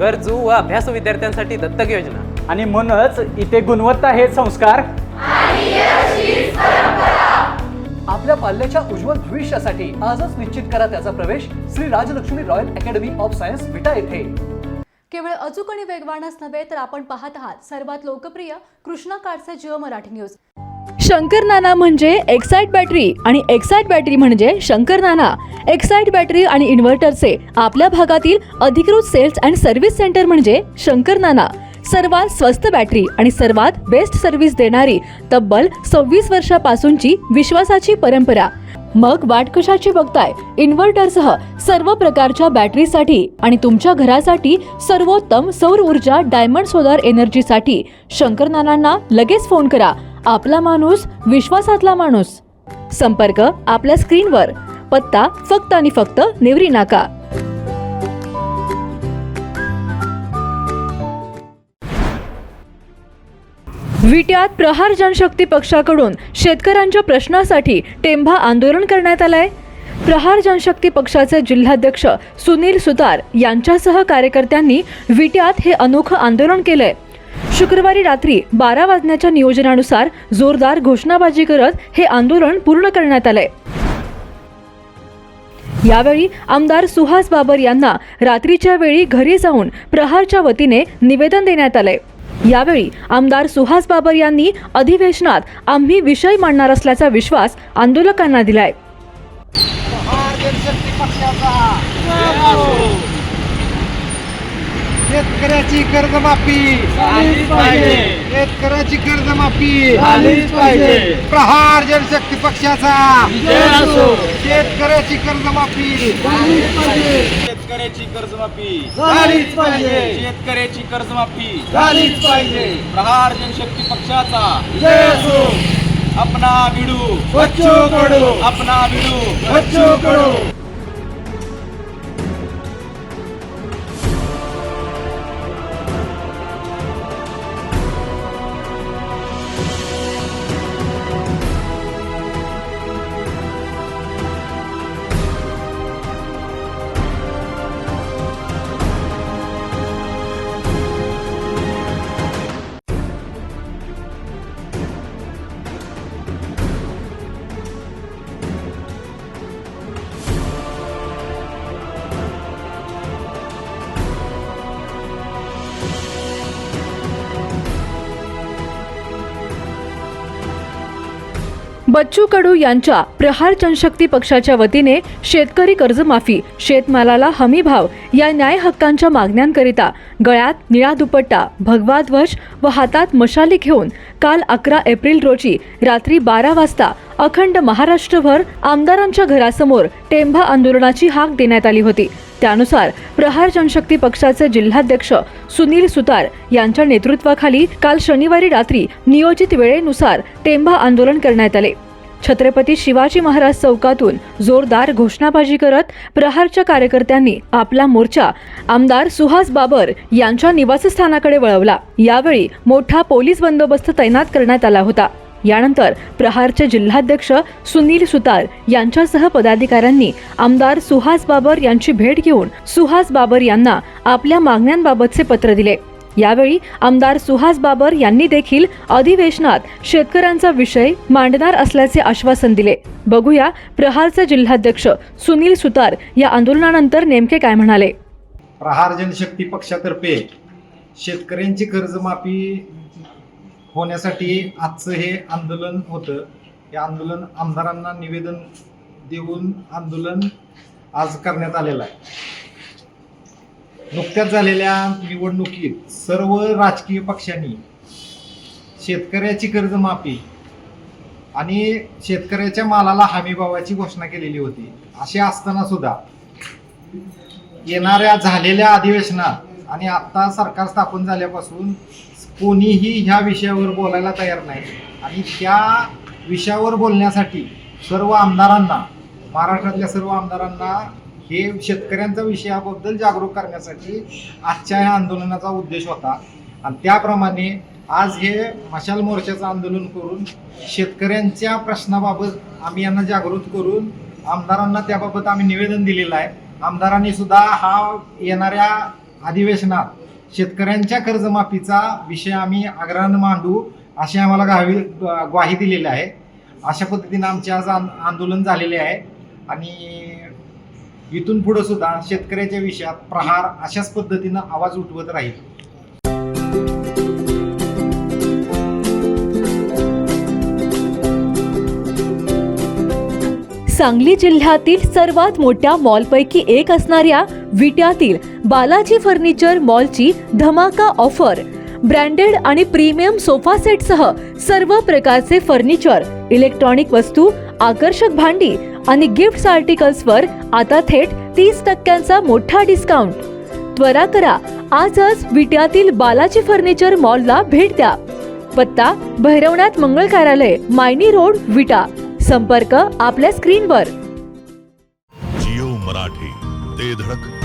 गरजू व अभ्यासू विद्यार्थ्यांसाठी दत्तक योजना. आणि म्हणूनच इथे गुणवत्ता हे संस्कार. आपल्या पाल्याच्या उज्ज्वल भविष्यासाठी आजच निश्चित करा त्याचा प्रवेश Shri Rajlakshmi royal academy of science Vita येथे. केवळ अचूक आणि वेगवानच नव्हे तर आपण पाहत आहात सर्वात लोकप्रिय कृष्णा काळचे जिओ मराठी न्यूज. शंकर नाना म्हणजे एक्साईट बॅटरी आणि एक्साइट बॅटरी म्हणजे शंकर नाना. एक्साइट बॅटरी आणि इन्व्हर्टरचे आपल्या भागातील अधिकृत सेल्स अँड सर्व्हिस सेंटर म्हणजे शंकर नाना. सर्वात स्वस्त बॅटरी आणि सर्वात बेस्ट सर्व्हिस देणारी तब्बल सव्वीस वर्षापासूनची विश्वासाची परंपरा. मग वाट कशाची बघताय? इन्व्हर्टरसह सर्व प्रकारच्या बॅटरीसाठी आणि तुमच्या घरासाठी सर्वोत्तम सौर ऊर्जा डायमंड सोलार एनर्जीसाठी शंकर नानांना लगेच फोन करा. आपला माणूस विश्वासातला माणूस. संपर्क आपल्या स्क्रीनवर. पत्ता फक्त आणि फक्त नेवरी नाका. विट्यात प्रहार जनशक्ती पक्षाकडून शेतकऱ्यांच्या प्रश्नासाठी टेंभा आंदोलन करण्यात आलंय. प्रहार जनशक्ती पक्षाचे जिल्हाध्यक्ष सुनील सुतार यांच्यासह कार्यकर्त्यांनी विट्यात हे अनोखं आंदोलन केलंय. शुक्रवारी रात्री बारा वाजण्याच्या नियोजनानुसार जोरदार घोषणाबाजी करत हे आंदोलन पूर्ण करण्यात आलंय. यावेळी आमदार सुहास बाबर यांना रात्रीच्या वेळी घरी जाऊन प्रहारच्या वतीने निवेदन देण्यात आलंय. यावेळी आमदार सुहास बाबर यांनी अधिवेशनात आम्ही विषय मांडणार असल्याचा विश्वास आंदोलकांना दिलाय. शेतकऱ्याची कर्जमाफी. शेतकऱ्याची कर्जमाफी. प्रहार जनशक्ती पक्षाचा. शेतकऱ्याची कर्जमाफी. शेतकऱ्याची कर्जमाफी. झालीच पाहिजे. शेतकऱ्याची कर्जमाफी. झालीच पाहिजे. प्रहार जनशक्ती पक्षाचा. जय असो. अपना भिडू बच्चू कडू. अपना भिडू बच्चू कडू. बच्चू कडू यांच्या प्रहार जनशक्ती पक्षाच्या वतीने शेतकरी कर्जमाफी शेतमालाला हमी भाव या न्याय हक्कांच्या मागण्यांकरिता गळ्यात निळा दुपट्टा भगवा ध्वज व हातात मशाली घेऊन काल अकरा एप्रिल रोजी रात्री बारा वाजता अखंड महाराष्ट्रभर आमदारांच्या घरासमोर टेंभा आंदोलनाची हाक देण्यात आली होती. त्यानुसार प्रहार जनशक्ती पक्षाचे जिल्हाध्यक्ष सुनील सुतार यांच्या नेतृत्वाखाली काल शनिवारी रात्री नियोजित वेळेनुसार टेंभा आंदोलन करण्यात आले. छत्रपती शिवाजी महाराज चौकातून जोरदार घोषणाबाजी करत प्रहारच्या कार्यकर्त्यांनी आपला मोर्चा आमदार सुहास बाबर यांच्या निवासस्थानाकडे वळवला. यावेळी मोठा पोलीस बंदोबस्त तैनात करण्यात आला होता. यानंतर प्रहारचे जिल्हाध्यक्ष सुनील सुतार यांच्यासह पदाधिकाऱ्यांनी आमदार सुहास बाबर यांची भेट घेऊन सुहास बाबर यांना आपल्या मागण्यांबाबतचे पत्र दिले. यावेळी आमदार सुहास बाबर यांनी देखील अधिवेशनात शेतकऱ्यांचा विषय मांडणार असल्याचे आश्वासन दिले. बघूया प्रहारचे जिल्हाध्यक्ष सुनील सुतार या आंदोलनानंतर नेमके काय म्हणाले. प्रहार जनशक्ती पक्षातर्फे शेतकऱ्यांची कर्जमाफी होण्यासाठी आजचं हे आंदोलन होतं. हे आंदोलन आमदारांना निवेदन देऊन आंदोलन आज करण्यात आलेलं आहे. नुकत्याच झालेल्या निवडणुकीत सर्व राजकीय पक्षांनी शेतकऱ्याची कर्जमाफी आणि शेतकऱ्याच्या मालाला हमीभावाची घोषणा केलेली होती. असे असताना सुद्धा येणाऱ्या झालेल्या अधिवेशनात आणि आता सरकार स्थापन झाल्यापासून कोणीही ह्या विषयावर बोलायला तयार नाही. आणि त्या विषयावर बोलण्यासाठी सर्व आमदारांना महाराष्ट्रातल्या सर्व आमदारांना हे शेतकऱ्यांचा विषयाबद्दल जागरूक करण्यासाठी आजच्या ह्या आंदोलनाचा उद्देश होता. आणि त्याप्रमाणे आज हे मशाल मोर्चाचं आंदोलन करून शेतकऱ्यांच्या प्रश्नाबाबत आम्ही यांना जागृत करून आमदारांना त्याबाबत आम्ही निवेदन दिलेलं आहे. आमदारांनी सुद्धा हा येणाऱ्या अधिवेशनात शेतकऱ्यांच्या कर्जमाफीचा विषय आम्ही आग्रहानं मांडू अशी आम्हाला गावी ग्वाही दिलेली आहे. अशा पद्धतीनं आमचे आज आंदोलन झालेले आहे. आणि इथून पुढे सुद्धा शेतकऱ्याच्या विषयात प्रहार अशाच पद्धतीनं आवाज उठवत राहील. सांगली जिल्ह्यातील सर्वात मोठ्या मॉलपैकी एक असणाऱ्या विट्यातील बालाजी फर्निचर मॉलची धमाका ऑफर. ब्रँडेड आणि प्रीमियम सोफा सेटसह सर्व प्रकारचे फर्निचर इलेक्ट्रॉनिक वस्तू आकर्षक भांडी आणि गिफ्ट आर्टिकल्सवर आता थेट तीस टक्क्यांचा मोठा डिस्काउंट त्वरा करा आजच विट्यातील बालाजी फर्निचर मॉलला भेट द्या. पत्ता भैरवनाथ मंगळ कार्यालय मायनी रोड विटा. संपर्क आपल्या स्क्रीनवर जिओ मराठी ते धडक.